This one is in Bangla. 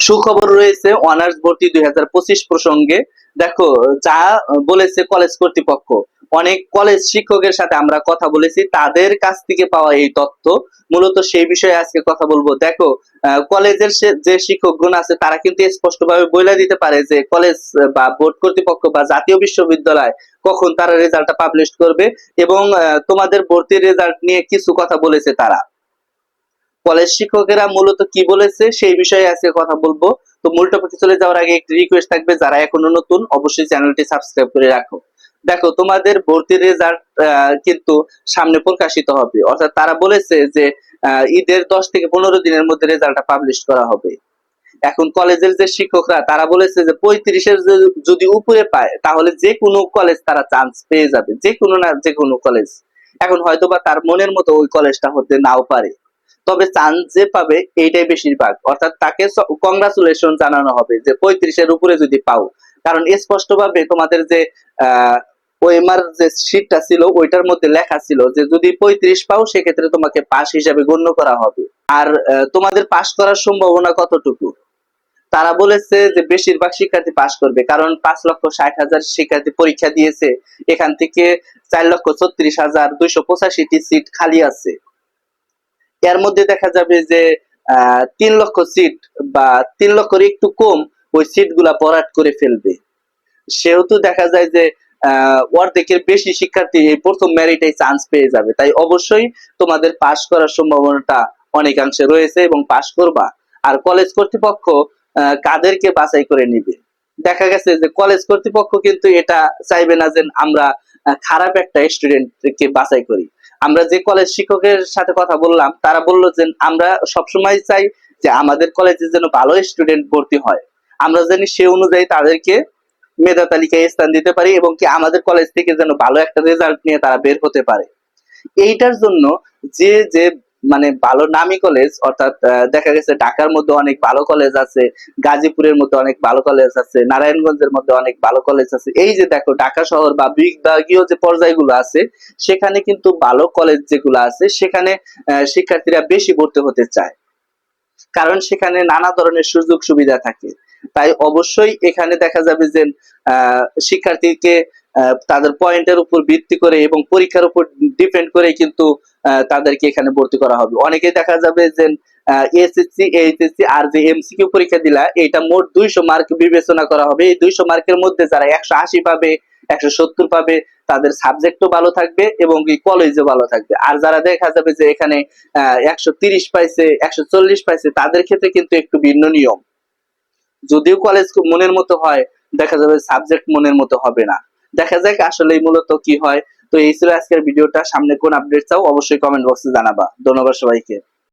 সুখবর রয়েছে অনার্স ভর্তি দুই হাজার পঁচিশ প্রসঙ্গে। দেখো, যা বলেছে কলেজ কর্তৃপক্ষ, অনেক কলেজ শিক্ষকের সাথে আমরা কথা বলেছি, তাদের কাছ থেকে পাওয়া এই তথ্য। মূলত সেই বিষয়ে আজকে কথা বলব। দেখো কলেজের যে শিক্ষকগণ আছে, তারা কিন্তু স্পষ্টভাবে বলে দিতে পারে যে কলেজ বা বোর্ড কর্তৃপক্ষ বা জাতীয় বিশ্ববিদ্যালয় কখন তারা রেজাল্টটা পাবলিশ করবে এবং তোমাদের ভর্তির রেজাল্ট নিয়ে কিছু কথা বলেছে তারা। কলেজ শিক্ষকেরা মূলত কি বলেছে সেই বিষয়ে আজকে কথা বলব। তো মূল টপিকে চলে যাওয়ার আগে একটি রিকোয়েস্ট থাকবে, যারা এখনও নতুন, অবশ্যই চ্যানেলটি সাবস্ক্রাইব করে রাখো। দেখো, তোমাদের ভর্তির রেজাল্ট কিন্তু সামনে প্রকাশিত হবে। অর্থাৎ তারা বলেছে যে ঈদের দশ থেকে পনেরো দিনের মধ্যে রেজাল্টটা পাবলিশ করা হবে। এখন কলেজের যে শিক্ষকরা, তারা বলেছে যে পঁয়ত্রিশের যদি উপরে পায়, তাহলে যে কোনো কলেজ তারা চান্স পেয়ে যাবে। যে কোনো না, যে কোনো কলেজ এখন হয়তোবা তার মনের মতো ওই কলেজটা হতে নাও পারে। তবে চান্স যে পাবে এইটাই বেশিরভাগ। অর্থাৎ তাকে কংগ্রাচুলেশন জানানো হবে যে পঁয়ত্রিশের উপরে যদি পাও। কারণ স্পষ্টভাবে তোমাদের যে যে শীটটা ছিল, ওইটার মধ্যে লেখা ছিল যে যদি পঁয়ত্রিশ পাও, সেক্ষেত্রে তোমাকে পাস হিসাবে গণ্য করা হবে। আর তোমাদের পাস করার সম্ভাবনা কতটুকু? তারা বলেছে যে বেশিরভাগ শিক্ষার্থী পাস করবে, কারণ পাঁচ লক্ষ ষাট হাজার শিক্ষার্থী পরীক্ষা দিয়েছে। এখান থেকে চার লক্ষ ছত্রিশ হাজার দুইশো পঁচাশিটি সিট খালি আছে। এর মধ্যে দেখা যাবে যে তিন লক্ষ সিট বা তিন লক্ষের একটু কম ওই সিটগুলা ভরাট করে ফেলবে। সেহেতু দেখা যায় যে অর্ধেকের বেশি শিক্ষার্থী এই প্রথম মেরিটে চান্স পেয়ে যাবে। তাই অবশ্যই তোমাদের পাশ করার সম্ভাবনাটা অনেকাংশে রয়েছে এবং পাশ করবা। আর কলেজ কর্তৃপক্ষ কাদেরকে বাছাই করে নিবে? দেখা গেছে যে কলেজ কর্তৃপক্ষ কিন্তু এটা চাইবে না যে আমরা খারাপ একটা স্টুডেন্টকে বাছাই করি। আমরা যে কলেজ শিক্ষকের সাথে কথা বললাম, তারা বলল যে আমরা সবসময় চাই যে আমাদের কলেজে যেন ভালো স্টুডেন্ট ভর্তি হয়। আমরা জানি সে অনুযায়ী তাদেরকে মেধা তালিকায় স্থান দিতে পারি এবং কি আমাদের কলেজ থেকে যেন ভালো একটা রেজাল্ট নিয়ে তারা বের হতে পারে। এইটার জন্য যে যে মানে ভালো নামি কলেজ অর্থাৎ দেখা গেছে ঢাকার মধ্যে অনেক ভালো কলেজ আছে, গাজীপুরের মধ্যে অনেক ভালো কলেজ আছে, নারায়ণগঞ্জের মধ্যে অনেক ভালো কলেজ আছে। এই যে দেখো, ঢাকা শহর বা বিভাগীয় যে পর্যায়গুলো আছে, সেখানে কিন্তু ভালো কলেজ যেগুলো আছে, সেখানে শিক্ষার্থীরা বেশি ভর্তি হতে চায়। কারণ সেখানে নানা ধরনের সুযোগ সুবিধা থাকে। তাই অবশ্যই এখানে দেখা যাবে যে শিক্ষার্থীকে তাদের পয়েন্টের উপর ভিত্তি করে এবং পরীক্ষার উপর ডিপেন্ড করে কিন্তু তাদেরকে এখানে ভর্তি করা হবে। অনেকে দেখা যাবে যে এসএসসি এইচএসসি আর যে এমসিকিউ পরীক্ষা দিলা এটা মোট দুইশো মার্ক বিবেচনা করা হবে। এই দুইশো মার্কের মধ্যে যারা একশো আশি পাবে, একশো সত্তর পাবে, তাদের সাবজেক্টও ভালো থাকবে এবং কি কলেজও ভালো থাকবে। আর যারা দেখা যাবে যে এখানে একশো তিরিশ পাইছে, একশো চল্লিশ পাইছে, তাদের ক্ষেত্রে কিন্তু একটু ভিন্ন নিয়ম। যদিও কলেজ মনের মতো হয়, দেখা যাবে সাবজেক্ট মনের মতো হবে না। দেখা যাক আসলে মূলত কি হয়। তো এই ছিল আজকের ভিডিওটা। সামনে কোন আপডেট চাও অবশ্যই কমেন্ট বক্সে জানাবা। ধন্যবাদ সবাইকে।